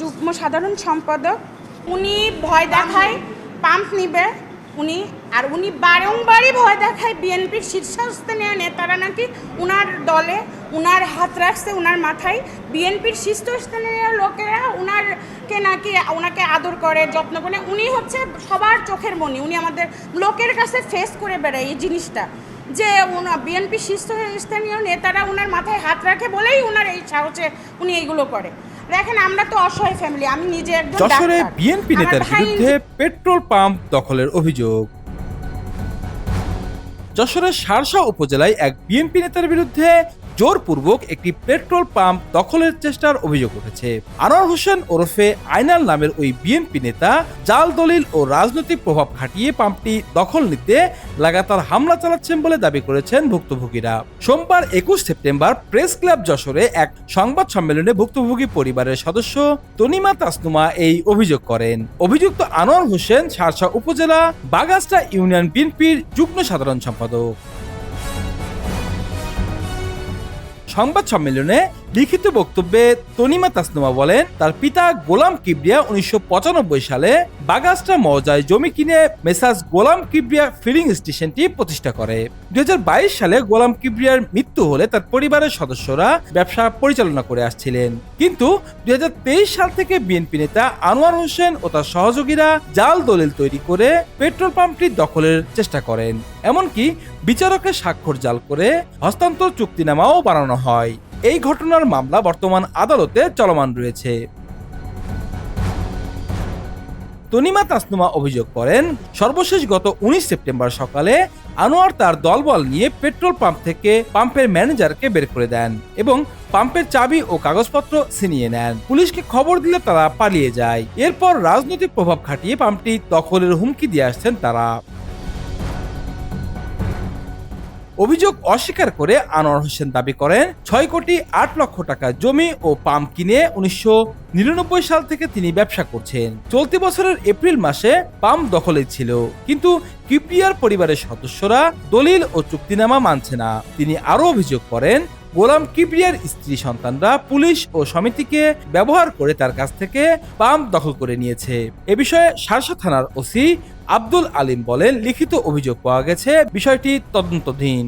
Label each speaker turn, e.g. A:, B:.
A: যুগ্ম সাধারণ সম্পাদক। উনি ভয় দেখায়, পাম্প নিবে। উনি, আর উনি বারংবারই ভয় দেখায় বিএনপির শীর্ষস্থানীয় নেতারা নাকি উনার দলে, উনার হাত রাখছে, উনার মাথায়। বিএনপির শীর্ষস্থানীয় লোকেরা উনারকে নাকি ওনাকে আদর করে, যত্ন করে। উনি হচ্ছে সবার চোখের মনি। উনি আমাদের লোকের কাছে ফেস করে বেড়ায় এই জিনিসটা। যে বিএনপি শীর্ষস্থানীয় নেতারা ওনার মাথায় হাত রাখে বলেই ওনার এই সাহসে উনি এইগুলো করে। দেখেন আমরা তো অসহায় ফ্যামিলি আমি নিজে একজন
B: যশোরে বিএনপি নেতার বিরুদ্ধে পেট্রোল পাম্প দখলের অভিযোগ। যশোরের সারসা উপজেলায় এক বিএনপি নেতার বিরুদ্ধে জোরপূর্বক একটি পেট্রোল পাম্প দখলের চেষ্টার অভিযোগ উঠেছে। আনোয়ার হোসেন ওরফে আইনাল নামের ওই বিএনপি নেতা জাল দলিল ও রাজনৈতিক প্রভাব খাটিয়ে পাম্পটি দখল নিতে লাগাতার হামলা চালাচ্ছেন বলে দাবি করেছেন ভুক্তভোগীরা। সোমবার একুশ সেপ্টেম্বর প্রেস ক্লাব যশোরে এক সংবাদ সম্মেলনে ভুক্তভোগী পরিবারের সদস্য তনিমা তাসনুমা এই অভিযোগ করেন। অভিযুক্ত আনোয়ার হোসেন সারসা উপজেলা বাগাস্টা ইউনিয়ন বিএনপির যুগ্ম সাধারণ সম্পাদক। সংবাদ সম্মেলনে লিখিত বক্তব্যে তনিমা তাসনুমা বলেন, তার পিতা গোলাম কিবরিয়া উনিশশো পঁচানব্বই সালে বাগাস্টা মৌজায় জমি কিনে মেসাজ গোলাম কিবরিয়া ফিলিং স্টেশনটি প্রতিষ্ঠা করে। দুই হাজার বাইশ সালে গোলাম কিবরিয়ার মৃত্যু হলে তার পরিবারের সদস্যরা ব্যবসা পরিচালনা করে আসছিলেন। কিন্তু দুই হাজার তেইশ সাল থেকে বিএনপি নেতা আনোয়ার হোসেন ও তার সহযোগীরা জাল দলিল তৈরি করে পেট্রোল পাম্পটি দখলের চেষ্টা করেন। এমনকি বিচারকের স্বাক্ষর জাল করে হস্তান্তর চুক্তিনামাও বানানো হয়। এই ঘটনার মামলা বর্তমান আদালতে চলমান রয়েছে। তনিমা তাসনুমা অভিযোগ করেন, সর্বশেষ গত উনিশ সেপ্টেম্বর সকালে আনোয়ার তার দলবল নিয়ে পেট্রোল পাম্প থেকে পাম্পের ম্যানেজারকে বের করে দেন এবং পাম্পের চাবি ও কাগজপত্র ছিনিয়ে নেন। পুলিশকে খবর দিলে তারা পালিয়ে যায়। এরপর রাজনৈতিক প্রভাব খাটিয়ে পাম্পটি দখলের হুমকি দিয়ে আসছেন তারা। অভিযোগ অস্বীকার করে আনোয়ার হোসেন দাবি করেন, ছয় কোটি আট লক্ষ টাকা জমি ও পাম্প কিনে উনিশশো নিরানব্বই সাল থেকে তিনি ব্যবসা করছেন। চলতি বছরের এপ্রিল মাসে পাম্প দখলে ছিল, কিন্তু কিউপিআর পরিবারের সদস্যরা দলিল ও চুক্তিনামা মানছে না। তিনি আরও অভিযোগ করেন গোলাম কিবরিয়ার স্ত্রী সন্তানরা পুলিশ ও সমিতিকে ব্যবহার করে তার কাছ থেকে পাম্প দখল করে নিয়েছে। এ বিষয়ে সারসা থানার ওসি আব্দুল আলিম বলেন, লিখিত অভিযোগ পাওয়া গেছে। বিষয়টি তদন্তাধীন।